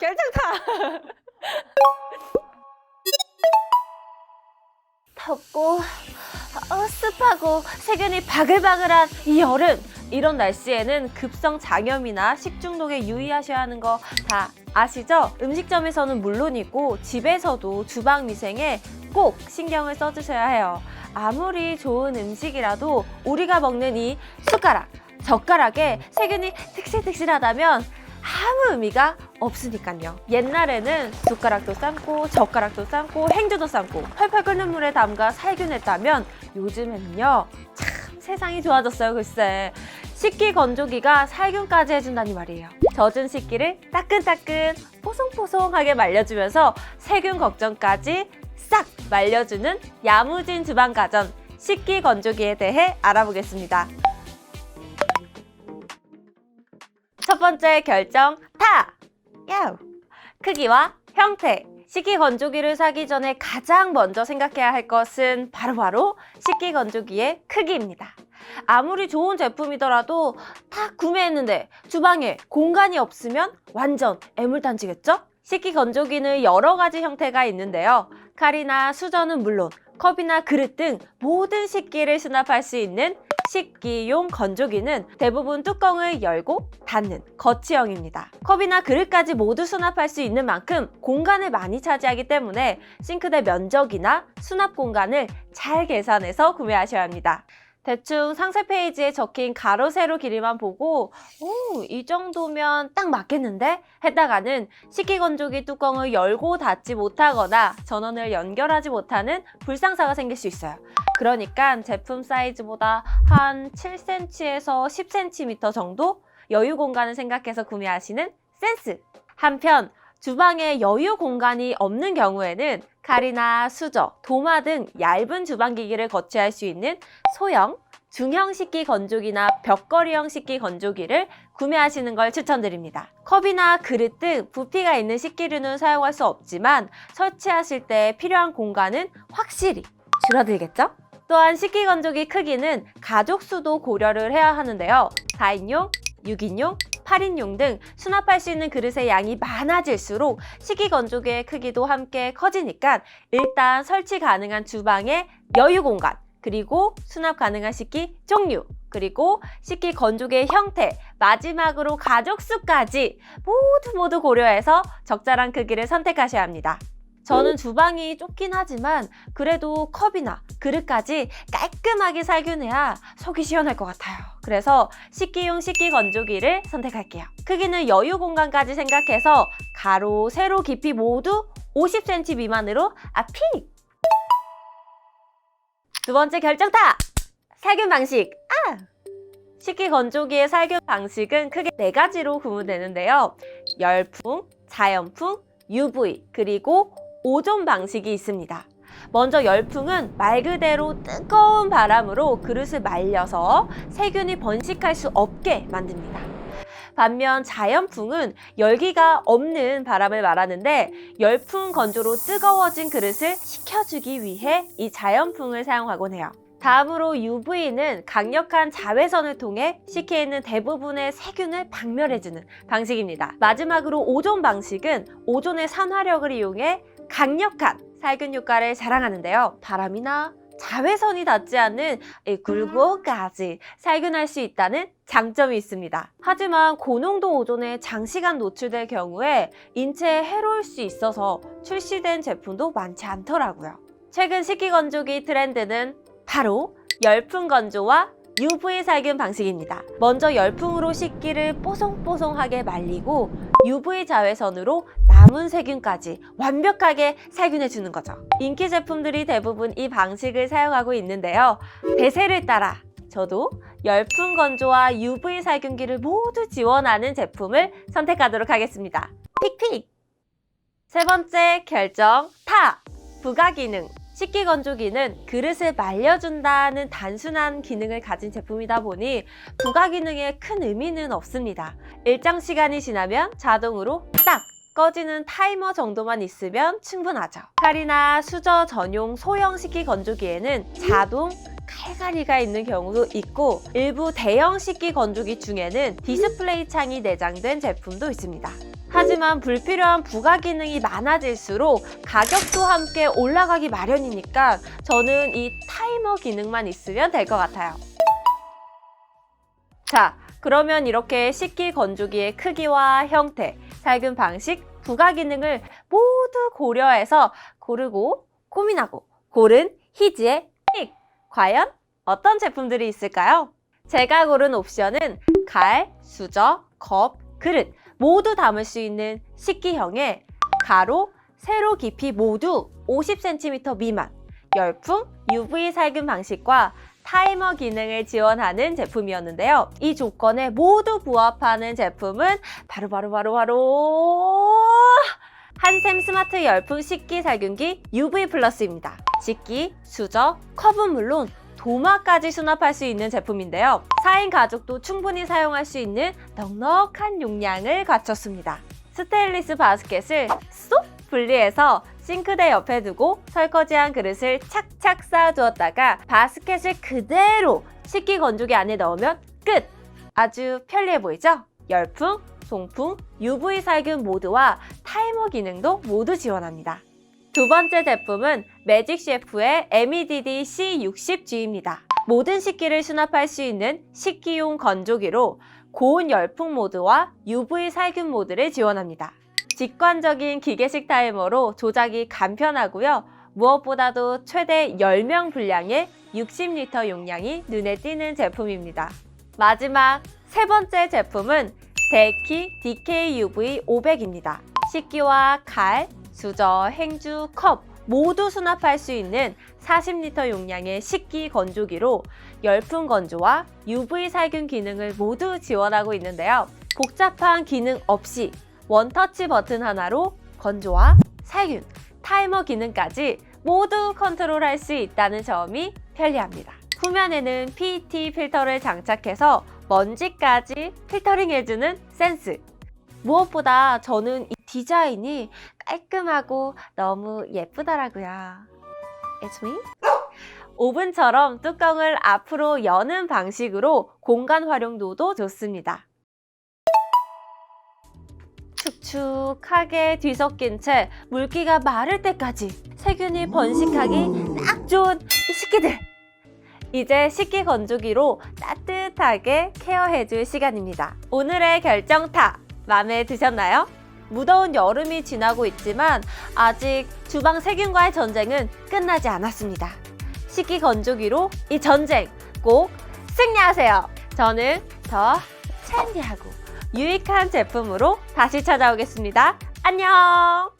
결정타! 덥고 어, 습하고 세균이 바글바글한 이 여름 이런 날씨에는 급성 장염이나 식중독에 유의하셔야 하는 거 다 아시죠? 음식점에서는 물론이고 집에서도 주방 위생에 꼭 신경을 써주셔야 해요. 아무리 좋은 음식이라도 우리가 먹는 이 숟가락, 젓가락에 세균이 득실득실하다면 아무 의미가 없으니까요. 옛날에는 숟가락도 삶고 젓가락도 삶고 행주도 삶고 펄펄 끓는 물에 담가 살균했다면 요즘에는요 참 세상이 좋아졌어요 글쎄 식기 건조기가 살균까지 해준다니 말이에요. 젖은 식기를 따끈따끈 뽀송뽀송하게 말려주면서 세균 걱정까지 싹 말려주는 야무진 주방 가전 식기 건조기에 대해 알아보겠습니다. 첫 번째 결정 타! 크기와 형태. 식기 건조기를 사기 전에 가장 먼저 생각해야 할 것은 바로 바로 식기 건조기의 크기입니다. 아무리 좋은 제품이더라도 다 구매했는데 주방에 공간이 없으면 완전 애물단지겠죠? 식기 건조기는 여러 가지 형태가 있는데요. 칼이나 수저는 물론 컵이나 그릇 등 모든 식기를 수납할 수 있는 식기용 건조기는 대부분 뚜껑을 열고 닫는 거치형입니다. 컵이나 그릇까지 모두 수납할 수 있는 만큼 공간을 많이 차지하기 때문에 싱크대 면적이나 수납 공간을 잘 계산해서 구매하셔야 합니다. 대충 상세 페이지에 적힌 가로 세로 길이만 보고 오, 이 정도면 딱 맞겠는데? 했다가는 식기건조기 뚜껑을 열고 닫지 못하거나 전원을 연결하지 못하는 불상사가 생길 수 있어요. 그러니까 제품 사이즈보다 한 7cm에서 10cm 정도 여유 공간을 생각해서 구매하시는 센스! 한편 주방에 여유 공간이 없는 경우에는 칼이나 수저, 도마 등 얇은 주방기기를 거치할 수 있는 소형, 중형 식기 건조기나 벽걸이형 식기 건조기를 구매하시는 걸 추천드립니다. 컵이나 그릇 등 부피가 있는 식기류는 사용할 수 없지만 설치하실 때 필요한 공간은 확실히 줄어들겠죠? 또한 식기 건조기 크기는 가족 수도 고려를 해야 하는데요. 4인용, 6인용, 8인용 등 수납할 수 있는 그릇의 양이 많아질수록 식기 건조기의 크기도 함께 커지니까 일단 설치 가능한 주방의 여유 공간, 그리고 수납 가능한 식기 종류, 그리고 식기 건조기의 형태, 마지막으로 가족 수까지 모두 모두 고려해서 적절한 크기를 선택하셔야 합니다. 저는 주방이 좁긴 하지만 그래도 컵이나 그릇까지 깔끔하게 살균해야 속이 시원할 것 같아요. 그래서 식기용 식기 건조기를 선택할게요. 크기는 여유 공간까지 생각해서 가로, 세로 깊이 모두 50cm 미만으로 아픽! 두 번째 결정타! 살균 방식! 아! 식기 건조기의 살균 방식은 크게 네 가지로 구분되는데요. 열풍, 자연풍, UV, 그리고 오존 방식이 있습니다. 먼저 열풍은 말 그대로 뜨거운 바람으로 그릇을 말려서 세균이 번식할 수 없게 만듭니다. 반면 자연풍은 열기가 없는 바람을 말하는데 열풍 건조로 뜨거워진 그릇을 식혀주기 위해 이 자연풍을 사용하곤 해요. 다음으로 UV는 강력한 자외선을 통해 식기에 있는 대부분의 세균을 박멸해주는 방식입니다. 마지막으로 오존 방식은 오존의 산화력을 이용해 강력한 살균 효과를 자랑하는데요. 바람이나 자외선이 닿지 않는 이 굴곡까지 살균할 수 있다는 장점이 있습니다. 하지만 고농도 오존에 장시간 노출될 경우에 인체에 해로울 수 있어서 출시된 제품도 많지 않더라고요. 최근 식기 건조기 트렌드는 바로 열풍 건조와 UV 살균 방식입니다. 먼저 열풍으로 식기를 뽀송뽀송하게 말리고 UV 자외선으로 남은 세균까지 완벽하게 살균해 주는 거죠. 인기 제품들이 대부분 이 방식을 사용하고 있는데요. 대세를 따라 저도 열풍 건조와 UV 살균기를 모두 지원하는 제품을 선택하도록 하겠습니다. 픽픽! 세 번째 결정 타! 부가 기능 식기 건조기는 그릇을 말려준다는 단순한 기능을 가진 제품이다 보니 부가 기능에 큰 의미는 없습니다. 일정 시간이 지나면 자동으로 딱 꺼지는 타이머 정도만 있으면 충분하죠. 칼이나 수저 전용 소형 식기 건조기에는 자동 칼갈이가 있는 경우도 있고 일부 대형 식기 건조기 중에는 디스플레이 창이 내장된 제품도 있습니다. 하지만 불필요한 부가 기능이 많아질수록 가격도 함께 올라가기 마련이니까 저는 이 타이머 기능만 있으면 될 것 같아요. 자, 그러면 이렇게 식기 건조기의 크기와 형태, 살균 방식, 부가 기능을 모두 고려해서 고르고 고민하고 고른 희지의 픽! 과연 어떤 제품들이 있을까요? 제가 고른 옵션은 갈, 수저, 컵, 그릇 모두 담을 수 있는 식기형의 가로, 세로 깊이 모두 50cm 미만, 열풍, UV 살균 방식과 타이머 기능을 지원하는 제품이었는데요. 이 조건에 모두 부합하는 제품은 바로 바로 바로 바로 한샘 스마트 열풍 식기 살균기 UV 플러스입니다. 식기, 수저, 컵은 물론 도마까지 수납할 수 있는 제품인데요. 4인 가족도 충분히 사용할 수 있는 넉넉한 용량을 갖췄습니다. 스테인리스 바스켓을 쏙 분리해서 싱크대 옆에 두고 설거지한 그릇을 착착 쌓아두었다가 바스켓을 그대로 식기 건조기 안에 넣으면 끝! 아주 편리해 보이죠? 열풍, 송풍, UV 살균 모드와 타이머 기능도 모두 지원합니다. 두 번째 제품은 매직 E MEDD C60G입니다. 모든 식기를 수납할 수 있는 식기용 건조기로 고온 열풍 모드와 UV 살균 모드를 지원합니다. 직관적인 기계식 타이머로 조작이 간편하고요. 무엇보다도 최대 10명 분량의 60리터 용량이 눈에 띄는 제품입니다. 마지막 세 번째 제품은 데키 DKUV 500입니다. 식기와 칼, 수저, 행주, 컵 모두 수납할 수 있는 40리터 용량의 식기 건조기로 열풍 건조와 UV 살균 기능을 모두 지원하고 있는데요. 복잡한 기능 없이 원터치 버튼 하나로 건조와 살균, 타이머 기능까지 모두 컨트롤할 수 있다는 점이 편리합니다. 후면에는 PET 필터를 장착해서 먼지까지 필터링 해주는 센스. 무엇보다 저는 이 디자인이 깔끔하고 너무 예쁘더라고요. It's me? 오븐처럼 뚜껑을 앞으로 여는 방식으로 공간 활용도도 좋습니다. 축축하게 뒤섞인 채 물기가 마를 때까지 세균이 번식하기 딱 좋은 이 식기들! 이제 식기 건조기로 따뜻하게 케어해줄 시간입니다. 오늘의 결정타! 마음에 드셨나요? 무더운 여름이 지나고 있지만 아직 주방 세균과의 전쟁은 끝나지 않았습니다. 식기 건조기로 이 전쟁 꼭 승리하세요. 저는 더 trendy하고 유익한 제품으로 다시 찾아오겠습니다. 안녕!